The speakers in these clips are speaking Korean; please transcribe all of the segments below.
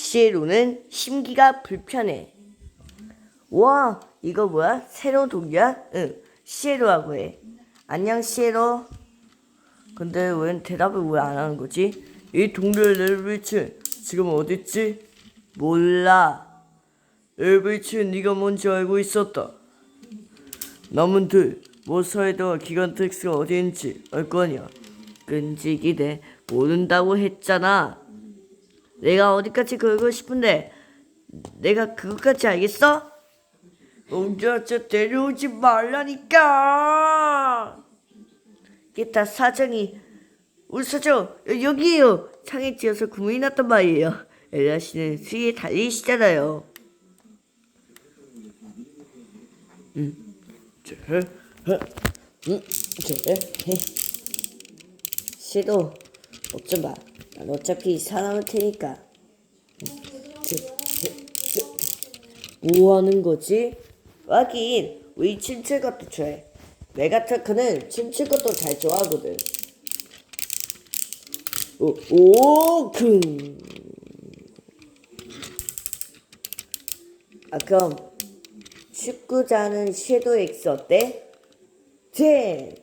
시에로는 심기가 불편해. 와, 이거 뭐야? 새로 동기야? 응, 시에로라고 해. 안녕, 시에로. 근데 웬 대답을 왜 안 하는 거지? 이 동료의 엘비치 지금 어딨지? 몰라. 엘비치 네가 뭔지 알고 있었다. 남은들 모서에다가 기간텍스가 어디 있는지 알 거냐? 끈질기네 모른다고 했잖아. 내가 어디까지 걸고 싶은데 내가 그것까지 알겠어? 옹자자 데려오지 말라니까. 이게 다 사정이 우리 사정 여기에요. 창에 찧어서 구멍이 났단 말이에요. 엘라 씨는 수위에 달리시잖아요. 저, 어, 음, 저, 해. 시도 마. 난 어차피 살아남을 테니까. 뭐 하는 거지? 하긴 우리 친칠 것도 좋아해. 메가테크는 친칠 것도 잘 좋아하거든. 오, 오, 큰. 아 그럼 축구자는 섀도우 엑스 어때? 제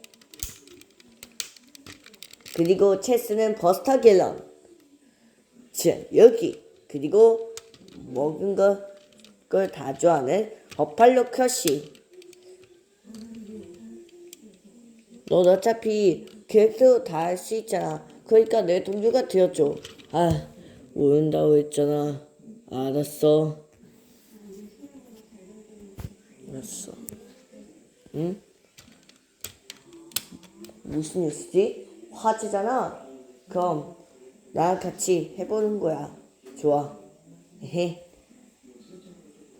그리고 체스는 버스터 갤런 자 여기 그리고 먹은 거걸다 좋아하는 버팔로 켜시 넌 어차피 계획대로 다 할 수 있잖아 그러니까 내 동료가 되어줘 아 모른다고 했잖아 알았어 알았어. 응? 무슨 뉴스지? 화제잖아. 그럼 나랑 같이 해보는 거야. 좋아. 헤헤.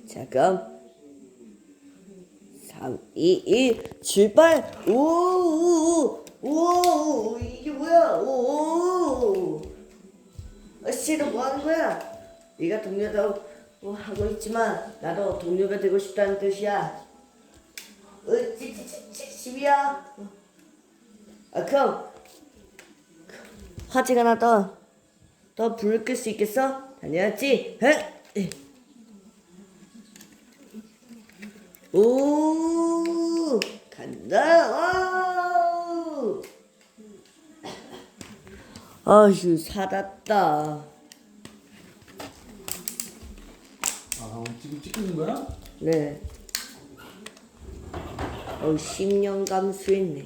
자 그럼 3, 2, 1 출발! 오오오 오 이게 뭐야? 오 아씨 너 뭐 하는 거야? 네가 동료다고 뭐 하고 있지만 나도 동료가 되고 싶다는 뜻이야. 으찌찌찌찌집이야. 아 그럼 화제가 나더 더 불을 끌 수 있겠어? 다녀왔지? 에? 오 간다 와우 아휴 살았다 아 지금 찍는 거야? 네. 어, 10년 감수했네.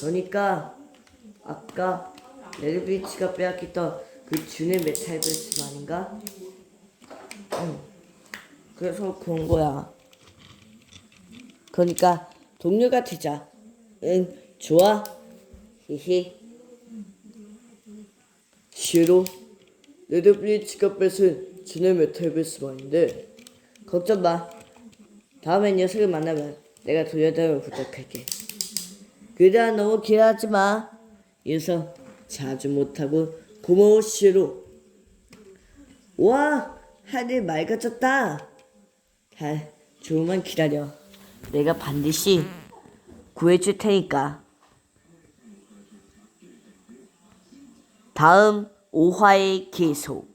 그러니까 아까 레드비치가 빼앗겼던 그 준의 메탈 베스 아닌가? 응. 그래서 그런 거야. 그러니까 동료가 되자. 응, 좋아. 히히. 싫어. 레드블리치가 뺏은 진의 메탈 베스만인데 걱정 마. 다음에 녀석을 만나면 내가 돌려달라고 부탁할게. 그래야 너무 기대하지 마. 녀석 자주 못하고 고마워 시로. 와 하늘 맑아졌다. 잘 조금만 기다려. 내가 반드시 구해줄 테니까. 다음 5화의 계속.